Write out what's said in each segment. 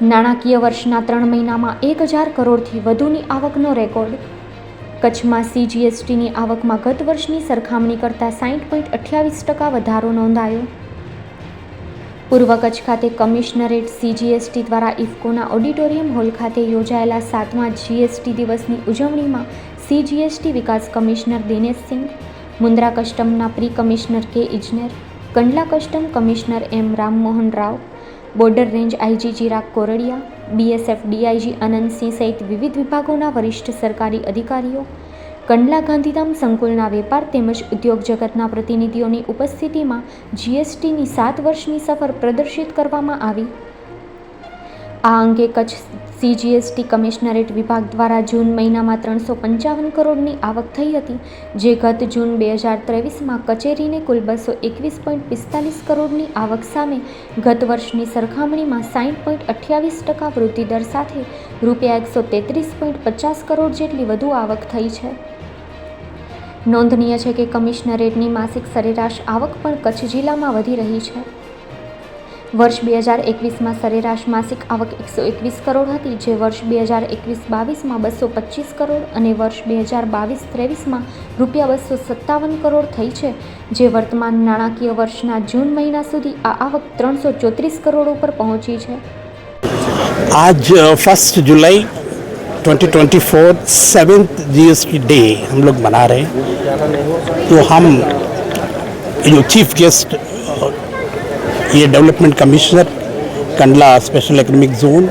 નાણાકીય વર્ષના ત્રણ મહિનામાં એક હજાર કરોડથી વધુની આવકનો રેકોર્ડ. કચ્છમાં સીજીએસટીની આવકમાં ગત વર્ષની સરખામણી કરતાં સાઠ પોઈન્ટ અઠ્યાવીસ ટકા વધારો નોંધાયો. પૂર્વ કચ્છ ખાતે કમિશનરેટ સીજીએસટી દ્વારા ઇફકોના ઓડિટોરિયમ હોલ ખાતે યોજાયેલા સાતમા જીએસટી દિવસની ઉજવણીમાં સીજીએસટી વિકાસ કમિશનર દિનેશસિંહ મુન્દ્રા કસ્ટમના પ્રી કમિશનર કે ઇજનેર, Kandla custom commissioner M Rammohan Rao border range IG Chirag Kordia, BSF DIG Anandsinh સહિત વિવિધ વિભાગોના વરિષ્ઠ સરકારી અધિકારીઓ, કંડલા ગાંધીધામ સંકુલના વેપાર તેમજ ઉદ્યોગ જગતના પ્રતિનિધિઓની ઉપસ્થિતિમાં જીએસટીની સાત વર્ષની સફર પ્રદર્શિત કરવામાં આવી. આ અંગે કચ્છ સીજીએસટી કમિશનરેટ વિભાગ દ્વારા જૂન મહિનામાં ત્રણસો પંચાવન કરોડની આવક થઈ હતી, જે ગત જૂન બે હજાર ત્રેવીસમાં કચેરીને કુલ બસો એકવીસ પોઈન્ટ પિસ્તાલીસ કરોડની આવક સામે ગત વર્ષની સરખામણીમાં સાઠ પોઈન્ટ અઠ્યાવીસ ટકા વૃદ્ધિદર સાથે રૂપિયા એકસો તેત્રીસ પોઈન્ટ પચાસ કરોડ જેટલી વધુ આવક થઈ છે. નોંધનીય છે કે કમિશનરેટની માસિક સરેરાશ આવક પણ કચ્છ જિલ્લામાં વધી રહી છે. વર્ષ બે હજાર એકવીસમાં સરેરાશ માસિક આવક એકસો એકવીસ કરોડ હતી જે વર્ષ બે હજાર એકવીસ બાવીસમાં બસો પચીસ કરોડ અને વર્ષ બે હજાર બાવીસ ત્રેવીસમાં રૂપિયા બસો સત્તાવન કરોડ થઈ છે જે વર્તમાન નાણાકીય વર્ષના જૂન મહિના સુધી આ આવક ત્રણસો ચોત્રીસ કરોડ ઉપર પહોંચી છે आज फर्स्ट जुलाई 2024 सेवेंथ जीएसटी डे हम लोग मना रहे हैं तो हम जो चीफ गेस्ट ये development commissioner Kandla special economic zone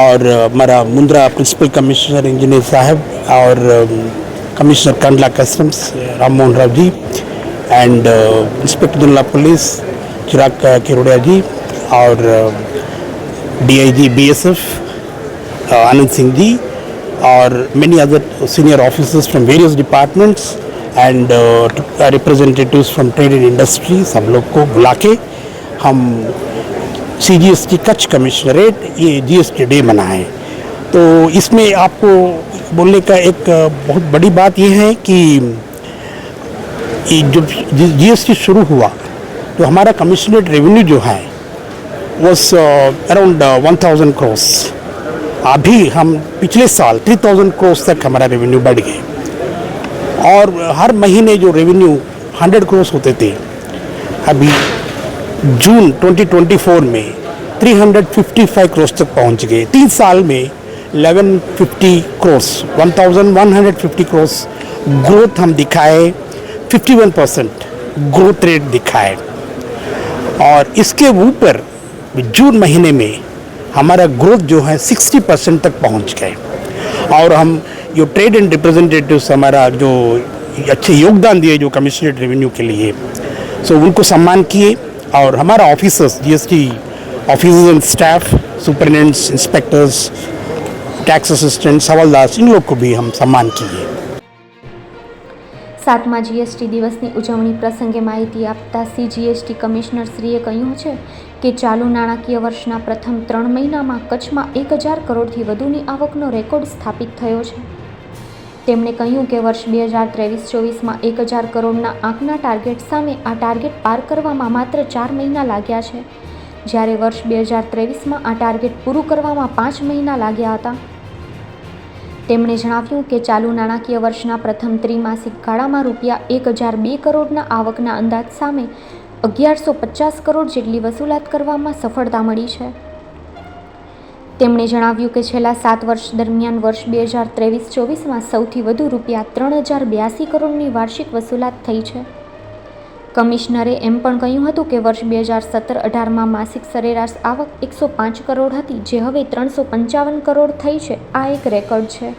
और हमारा मुंद्रा प्रिंसिपल कमिश्नर इंजीनियर साहब और commissioner Kandla customs Ram Mohan Rao ji and inspector of police Chirag Kirodia ji और डीआईजी बीएसएफ आनंद सिंह जी और many other senior officers from various departments and uh, representatives trade and industry सब लोग को बुला के हम C G S T Kutch commissionerate ये G S T day मनाएँ। तो इसमें आपको बोलने का एक बहुत बड़ी बात ये है कि जब जी एस टी शुरू हुआ तो हमारा कमिश्नरेट रेवेन्यू जो है uh, around uh, 1000 crores अभी हम पिछले साल 3000 crores तक हमारा रेवेन्यू बढ़ गया। और हर महीने जो रेवेन्यू 100 crores होते थे अभी जून 2024 में 355 crores तक पहुँच गए। तीन साल में 1150 crores 1150 crores ग्रोथ हम दिखाए 51 परसेंट ग्रोथ रेट दिखाए। और इसके ऊपर जून महीने में हमारा ग्रोथ जो है 60 परसेंट तक पहुँच गए। और हम जो ट्रेड एंड रिप्रेजेंटेटिव्स हमारा जो अच्छे योगदान दिए, जो कमिश्नरेट रेवेन्यू के लिए सो उनको सम्मान किए। और हमारा officers GST officers and staff superintendents inspectors tax assistants हवलदार इन लोग को भी हम सम्मान किए સાતમા જીએસટી દિવસની ઉજવણી પ્રસંગે માહિતી આપતા સીજીએસટી કમિશનરશ્રીએ કહ્યું છે કે ચાલુ નાણાકીય વર્ષના પ્રથમ ત્રણ મહિનામાં કચ્છમાં એક હજાર કરોડથી વધુની આવકનો રેકોર્ડ સ્થાપિત થયો છે તેમણે કહ્યું કે વર્ષ બે હજાર ત્રેવીસ ચોવીસમાં એક હજાર કરોડના આંકના ટાર્ગેટ સામે આ ટાર્ગેટ પાર કરવામાં માત્ર ચાર મહિના લાગ્યા છે. જ્યારે વર્ષ બે હજાર ત્રેવીસમાં આ ટાર્ગેટ પૂરું કરવામાં પાંચ મહિના લાગ્યા હતા. તેમણે જણાવ્યું કે ચાલુ નાણાકીય વર્ષના પ્રથમ ત્રિમાસિક ગાળામાં રૂપિયા એક હજાર બે કરોડના આવકના અંદાજ સામે અગિયારસો પચાસ કરોડ જેટલી વસૂલાત કરવામાં સફળતા મળી છે. તેમણે જણાવ્યું કે છેલ્લા સાત વર્ષ દરમિયાન વર્ષ બે હજાર ત્રેવીસ ચોવીસમાં સૌથી વધુ રૂપિયા ત્રણ હજાર બ્યાસી કરોડની વાર્ષિક વસૂલાત થઈ છે. કમિશનરે એમ પણ કહ્યું હતું કે વર્ષ બે હજાર સત્તર અઢારમાં માસિક સરેરાશ આવક એકસો પાંચ કરોડ હતી, જે હવે ત્રણસો પંચાવન કરોડ થઈ છે. આ એક રેકોર્ડ છે.